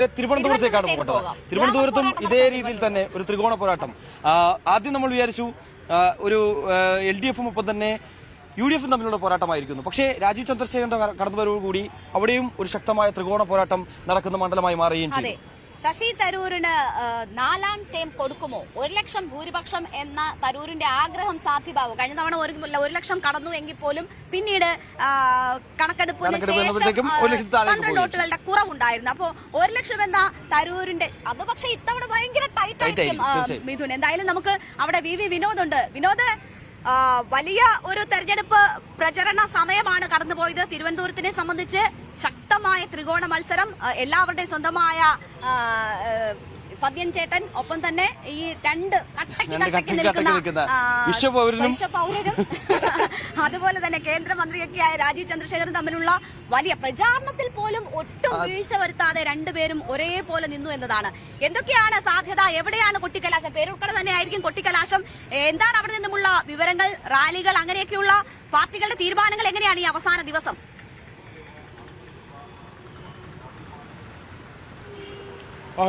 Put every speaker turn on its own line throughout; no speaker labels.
തിരുവനന്തപുരത്തേക്കാണ്
തിരുവനന്തപുരത്തേക്ക്
പോകേണ്ടത്.
പോകാം.
തിരുവനന്തപുരത്തും ഇതേ രീതിയിൽ തന്നെ ഒരു ത്രികോണ പോരാട്ടം. ആദ്യം നമ്മൾ വിചാരിച്ചു ഒരു എൽ ഡി എഫും ഒപ്പം തന്നെ യു ഡി എഫും തമ്മിലുള്ള പോരാട്ടമായിരിക്കുന്നു. പക്ഷേ രാജീവ് ചന്ദ്രശേഖരന്റെ കടന്നുവരവോടുകൂടി അവിടെയും ഒരു ശക്തമായ ത്രികോണ പോരാട്ടം നടക്കുന്ന മണ്ഡലമായി മാറുകയും ചെയ്തു.
ശശി തരൂരിന് നാലാം ടേം കൊടുക്കുമോ? ഒരു ലക്ഷം ഭൂരിപക്ഷം എന്ന തരൂരിന്റെ ആഗ്രഹം സാധ്യമാവും? കഴിഞ്ഞ തവണ ഒരു ഒരു ലക്ഷം കടന്നു എങ്കിൽ പോലും പിന്നീട് കണക്കെടുപ്പിന്
കണക്കെടുപ്പ്
ശേഷം പന്ത്രണ്ട്. വോട്ടുകളുടെ കുറവുണ്ടായിരുന്നു. അപ്പോ ഒരു ലക്ഷം എന്ന തരൂരിന്റെ അത് പക്ഷേ ഇത്തവണ ഭയങ്കര ടൈറ്റ് ആയിരിക്കും മിഥുൻ. എന്തായാലും നമുക്ക് അവിടെ വി വി വിനോദ് ഉണ്ട്. വിനോദ് വലിയ ഒരു തെരഞ്ഞെടുപ്പ് പ്രചരണ സമയമാണ് കടന്നുപോയത് തിരുവനന്തപുരത്തിനെ സംബന്ധിച്ച്. ശക്തമായ ത്രികോണ മത്സരം എല്ലാവരുടെയും സ്വന്തമായ പദ്യൻ ചേട്ടൻ ഒപ്പം തന്നെ ഈ രണ്ട് കട്ടയ്ക്ക് നിൽക്കുന്ന
വിശ്വപൗരനും
അതുപോലെ തന്നെ കേന്ദ്രമന്ത്രിയൊക്കെയായ രാജീവ് ചന്ദ്രശേഖരൻ തമ്മിലുള്ള വലിയ പ്രചാരണത്തിൽ പോലും ഒട്ടും വീഴ്ച വരുത്താതെ രണ്ടുപേരും ഒരേപോലെ നിന്നു എന്നതാണ്. എന്തൊക്കെയാണ് സാധ്യത? എവിടെയാണ് കൊട്ടിക്കലാശം? പേരുൾക്കട തന്നെ ആയിരിക്കും കൊട്ടിക്കലാശം എന്താണ് അവിടെ നിന്നുമുള്ള വിവരങ്ങൾ റാലികൾ അങ്ങനെയൊക്കെയുള്ള പാർട്ടികളുടെ തീരുമാനങ്ങൾ എങ്ങനെയാണ് ഈ അവസാന ദിവസം?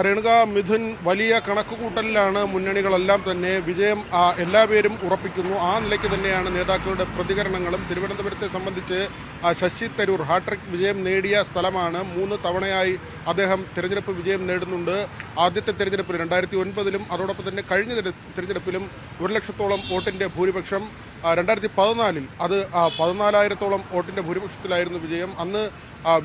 രേണുക മിഥുൻ വലിയ കണക്കുകൂട്ടലിലാണ് മുന്നണികളെല്ലാം തന്നെ വിജയം എല്ലാവരും ഉറപ്പിക്കുന്നു. ആ നിലയ്ക്ക് തന്നെയാണ് നേതാക്കളുടെ പ്രതികരണങ്ങളും. തിരുവനന്തപുരത്തെ സംബന്ധിച്ച് ശശി തരൂർ ഹാട്രിക് വിജയം നേടിയ സ്ഥലമാണ്. മൂന്ന് തവണയായി അദ്ദേഹം തിരഞ്ഞെടുപ്പ് വിജയം നേടുന്നുണ്ട്. ആദ്യത്തെ തിരഞ്ഞെടുപ്പിൽ രണ്ടായിരത്തി ഒൻപതിലും അതോടൊപ്പം തന്നെ കഴിഞ്ഞ തിരഞ്ഞെടുപ്പിലും ഒരു ലക്ഷത്തോളം വോട്ടിന്റെ ഭൂരിപക്ഷം രണ്ടായിരത്തി പതിനാലിൽ അത് പതിനാലായിരത്തോളം വോട്ടിന്റെ ഭൂരിപക്ഷത്തിലായിരുന്നു വിജയം. അന്ന്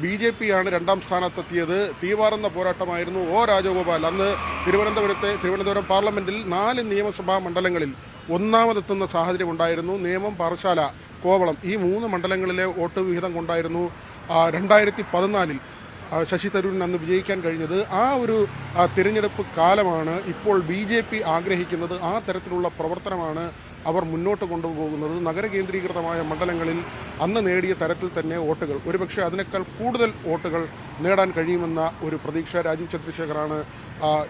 ബി ജെ പി ആണ് രണ്ടാം സ്ഥാനത്തെത്തിയത്. തീവാറുന്ന പോരാട്ടമായിരുന്നു ഒ രാജഗോപാൽ. അന്ന് തിരുവനന്തപുരത്തെ തിരുവനന്തപുരം പാർലമെന്റിൽ നാല് നിയമസഭാ മണ്ഡലങ്ങളിൽ ഒന്നാമതെത്തുന്ന സാഹചര്യം ഉണ്ടായിരുന്നു. നിയമം പാറശാല കോവളം ഈ മൂന്ന് മണ്ഡലങ്ങളിലെ വോട്ട് വിഹിതം കൊണ്ടായിരുന്നു രണ്ടായിരത്തി പതിനാലിൽ ശശി തരൂരിന് അന്ന് വിജയിക്കാൻ കഴിഞ്ഞത്. ആ ഒരു തിരഞ്ഞെടുപ്പ് കാലമാണ് ഇപ്പോൾ ബി ആഗ്രഹിക്കുന്നത്. ആ തരത്തിലുള്ള പ്രവർത്തനമാണ് അവർ മുന്നോട്ട് കൊണ്ടുപോകുന്നത് നഗര കേന്ദ്രീകൃതമായ മണ്ഡലങ്ങളിൽ അന്ന് നേടിയ തരത്തിൽ തന്നെ വോട്ടുകൾ. ഒരുപക്ഷെ അതിനേക്കാൾ കൂടുതൽ വോട്ടുകൾ നേടാൻ കഴിയുമെന്ന ഒരു പ്രതീക്ഷ രാജീവ് ചന്ദ്രശേഖറാണ് ആ,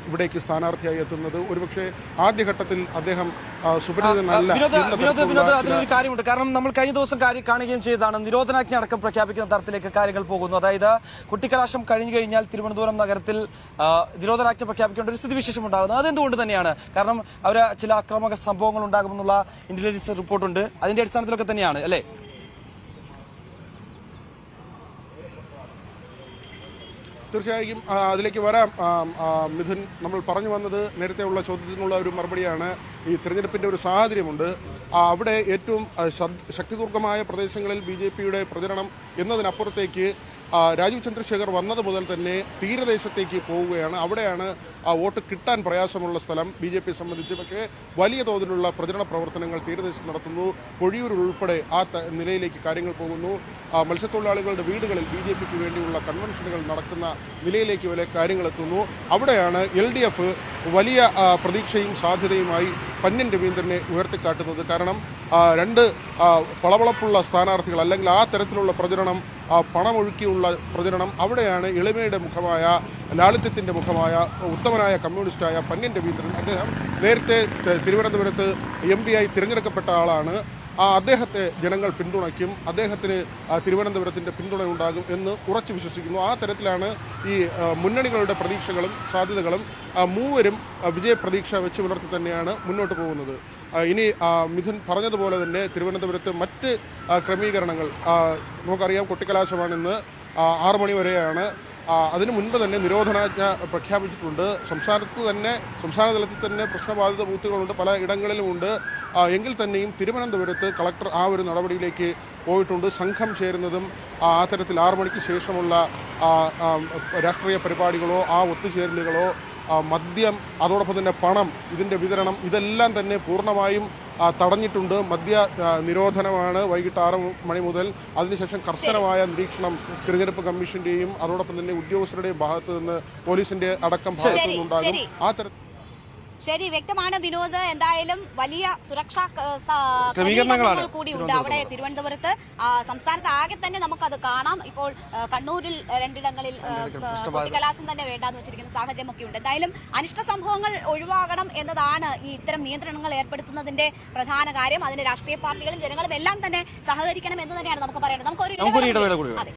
ഇവിടേക്ക് സ്ഥാനാർത്ഥിയായി എത്തുന്നത് ഒരുപക്ഷെ ആദ്യഘട്ടത്തിൽ അദ്ദേഹം അതിനൊരു സുപരിചിതനല്ല
അതിലൊരു കാര്യമുണ്ട്. കാരണം നമ്മൾ കഴിഞ്ഞ ദിവസം കാര്യം കാണുകയും ചെയ്തതാണ്. നിരോധനാജ്ഞ അടക്കം പ്രഖ്യാപിക്കുന്ന തരത്തിലേക്ക് കാര്യങ്ങൾ പോകുന്നു. അതായത് കുട്ടിക്കലാശം കഴിഞ്ഞു കഴിഞ്ഞാൽ തിരുവനന്തപുരം നഗരത്തിൽ നിരോധനാജ്ഞ പ്രഖ്യാപിക്കേണ്ട ഒരു സ്ഥിതിവിശേഷം ഉണ്ടാകുന്നത് അതെന്തുകൊണ്ട് തന്നെയാണ്? കാരണം അവർ ചില അക്രമക സംഭവങ്ങൾ ഉണ്ടാകുമെന്നുള്ള ഇന്റലിജൻസ് റിപ്പോർട്ടുണ്ട് അതിന്റെ അടിസ്ഥാനത്തിലൊക്കെ തന്നെയാണ് അല്ലേ?
തീർച്ചയായും അതിലേക്ക് വരാം. മിഥുൻ നമ്മൾ പറഞ്ഞു വന്നത് നേരത്തെ ഉള്ള ചോദ്യത്തിനുള്ള ഒരു മറുപടിയാണ്. ഈ തിരഞ്ഞെടുപ്പിന്റെ ഒരു സാഹചര്യമുണ്ട്. അവിടെ ഏറ്റവും ശക്തിദൂർഗമായ പ്രദേശങ്ങളിൽ ബി ജെ പിയുടെ പ്രചരണം എന്നതിനപ്പുറത്തേക്ക് രാജീവ് ചന്ദ്രശേഖർ വന്നത് മുതൽ തന്നെ തീരദേശത്തേക്ക് പോവുകയാണ്. അവിടെയാണ് ആ വോട്ട് കിട്ടാൻ പ്രയാസമുള്ള സ്ഥലം ബി ജെ പി സംബന്ധിച്ച് പക്ഷേ വലിയ തോതിലുള്ള പ്രചരണ പ്രവർത്തനങ്ങൾ തീരദേശത്ത് നടത്തുന്നു. പൊഴിയൂർ ഉൾപ്പെടെ ആ നിലയിലേക്ക് കാര്യങ്ങൾ പോകുന്നു. മത്സ്യത്തൊഴിലാളികളുടെ വീടുകളിൽ ബി ജെ പിക്ക് വേണ്ടിയുള്ള കൺവെൻഷനുകൾ നടക്കുന്ന നിലയിലേക്ക് വരെ കാര്യങ്ങൾ എത്തുന്നു. അവിടെയാണ് എൽ ഡി എഫ് വലിയ പ്രതീക്ഷയും സാധ്യതയുമായി പന്നൻ രവീന്ദ്രനെ ഉയർത്തിക്കാട്ടുന്നത്. കാരണം രണ്ട് പളവളപ്പുള്ള സ്ഥാനാർത്ഥികൾ അല്ലെങ്കിൽ ആ തരത്തിലുള്ള പ്രചരണം പണമൊഴുക്കിയുള്ള പ്രചരണം അവിടെയാണ് എളിമയുടെ മുഖമായ ലാളിത്യത്തിന്റെ മുഖമായ ഉത്തമനായ കമ്മ്യൂണിസ്റ്റായ പന്ന്യൻ രവീന്ദ്രൻ അദ്ദേഹം നേരത്തെ തിരുവനന്തപുരത്ത് എം പി ആയി തിരഞ്ഞെടുക്കപ്പെട്ട ആളാണ്. ആ അദ്ദേഹത്തെ ജനങ്ങൾ പിന്തുണയ്ക്കും അദ്ദേഹത്തിന് തിരുവനന്തപുരത്തിന്റെ പിന്തുണയുണ്ടാകും എന്ന് ഉറച്ചു വിശ്വസിക്കുന്നു. ആ തരത്തിലാണ് ഈ മുന്നണികളുടെ പ്രതീക്ഷകളും സാധ്യതകളും മൂവരും വിജയപ്രതീക്ഷ വെച്ച് പുലർത്തി തന്നെയാണ് മുന്നോട്ട് പോകുന്നത്. ഇനി മിഥുൻ പറഞ്ഞതുപോലെ തന്നെ തിരുവനന്തപുരത്ത് മറ്റ് ക്രമീകരണങ്ങൾ നമുക്കറിയാം കൊട്ടിക്കലാശമാണ് ഇന്ന് ആറു മണി വരെയാണ്. അതിനു മുൻപ് തന്നെ നിരോധനാജ്ഞ പ്രഖ്യാപിച്ചിട്ടുണ്ട്. സംസ്ഥാനത്ത് തന്നെ സംസ്ഥാന തലത്തിൽ തന്നെ പ്രശ്നബാധിത ബൂത്തുകളുണ്ട് പല ഇടങ്ങളിലുമുണ്ട്. എങ്കിൽ തന്നെയും തിരുവനന്തപുരത്ത് കളക്ടർ ആ ഒരു നടപടിയിലേക്ക് പോയിട്ടുണ്ട്. സംഘം ചേരുന്നതും ആ തരത്തിൽ ആറു മണിക്ക് ശേഷമുള്ള രാഷ്ട്രീയ പരിപാടികളോ ആ ഒത്തുചേരലുകളോ മദ്യം അതോടൊപ്പം തന്നെ പണം ഇതിന്റെ വിതരണം ഇതെല്ലാം തന്നെ പൂർണമായും തടഞ്ഞിട്ടുണ്ട്. മദ്യ നിരോധനമാണ് വൈകിട്ട് ആറ് മണി മുതൽ. അതിനുശേഷം കർശനമായ നിരീക്ഷണം തിരഞ്ഞെടുപ്പ് കമ്മീഷന്റെയും അതോടൊപ്പം തന്നെ ഉദ്യോഗസ്ഥരുടെയും ഭാഗത്തു നിന്ന് പോലീസിന്റെ അടക്കം ഭാഗത്തു നിന്നുണ്ടാകും ആ തരത്തിൽ
ശരി വ്യക്തമാണ് വിനോദ്. എന്തായാലും വലിയ സുരക്ഷാ ക്രമീകരണങ്ങൾ കൂടി ഉണ്ട് അവിടെ തിരുവനന്തപുരത്ത്. സംസ്ഥാനത്ത് ആകെ തന്നെ നമുക്കത് കാണാം. ഇപ്പോൾ കണ്ണൂരിൽ രണ്ടിടങ്ങളിൽ കലാശം തന്നെ വേണ്ടാന്ന് വെച്ചിരിക്കുന്ന സാഹചര്യം ഒക്കെ ഉണ്ട്. എന്തായാലും അനിഷ്ട സംഭവങ്ങൾ ഒഴിവാകണം എന്നതാണ് ഈ ഇത്തരം നിയന്ത്രണങ്ങൾ ഏർപ്പെടുത്തുന്നതിന്റെ പ്രധാന കാര്യം. അതിന് രാഷ്ട്രീയ പാർട്ടികളും ജനങ്ങളും എല്ലാം തന്നെ സഹകരിക്കണം എന്ന് തന്നെയാണ് നമുക്ക് പറയേണ്ടത്. നമുക്കൊരു അതെ.